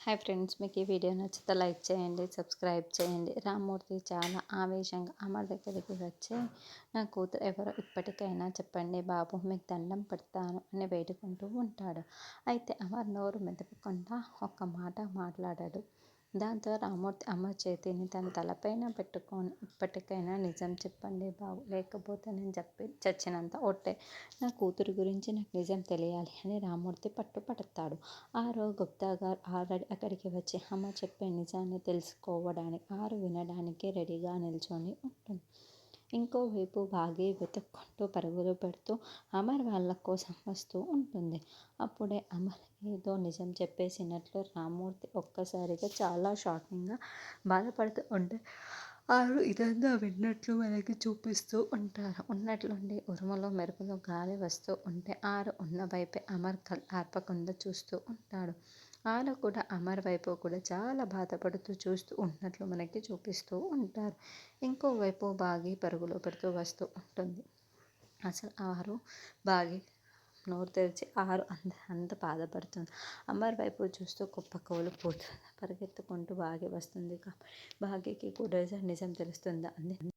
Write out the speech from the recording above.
Hi friends మీకు ఈ video నచ్చితే లైక్ చేయండి సబ్స్క్రైబ్ చేయండి. రామ్మూర్తి చాలా ఆవేశంగా అమర్ దగ్గరికి వచ్చి నా కూతురు ఎవరో ఇప్పటికైనా చెప్పండి బాబు మీకు దండం పెడతాను అని వేడుకుంటూ ఉంటాడు. అయితే అమర్ నోరు మెదపకుండా ఒక్క మాట మాట్లాడాడు. దాంతో రామూర్తి అమ్మ చేతిని తన తలపైన పెట్టుకొని ఇప్పటికైనా నిజం చెప్పండి బాబు. లేకపోతే నేను చెప్పి చచ్చినంత ఒట్టే. నా కూతురు గురించి నాకు నిజం తెలియాలి అని రామూర్తి పట్టుపడతాడు. ఆరో గుప్తా గారు ఆల్రెడీ అక్కడికి వచ్చి అమ్మ చెప్పే నిజాన్ని తెలుసుకోవడానికి ఆరు వినడానికి రెడీగా నిల్చొని ఉంటుంది. ఇంకోవైపు బాగి వెతుక్కుంటూ పరుగులు పెడుతూ అమర్ వాళ్ళ కోసం వస్తూ ఉంటుంది. అప్పుడే అమర్ ఏదో నిజం చెప్పేసినట్లు రామూర్తి ఒక్కసారిగా చాలా షాకింగ్గా బాధపడుతూ ఉంటే ఆరు ఇదంతా విన్నట్లు మనకి చూపిస్తూ ఉంటారు. ఉన్నట్లుండి ఉరుములో మెరుపులో గాలి వస్తూ ఉంటే ఆరు ఉన్న వైపే అమర్ కల్ ఆర్పకుండా చూస్తూ ఉంటాడు. ఆరు కూడా అమర్ వైపు కూడా చాలా బాధపడుతూ చూస్తూ ఉన్నట్లు మనకి చూపిస్తూ ఉంటారు. ఇంకోవైపు బాగి పరుగులో పెడుతూ వస్తూ ఉంటుంది. అసలు ఆరు బాగి నోరు తెరిచి ఆరు అంత అంత బాధపడుతుంది. అమ్మర్ వైపు చూస్తూ కుప్పకోలు పోతుంది పరిగెత్తుకుంటూ బాగి వస్తుంది కాబట్టి బాగికి కూడా నిజం తెలుస్తుందా అంది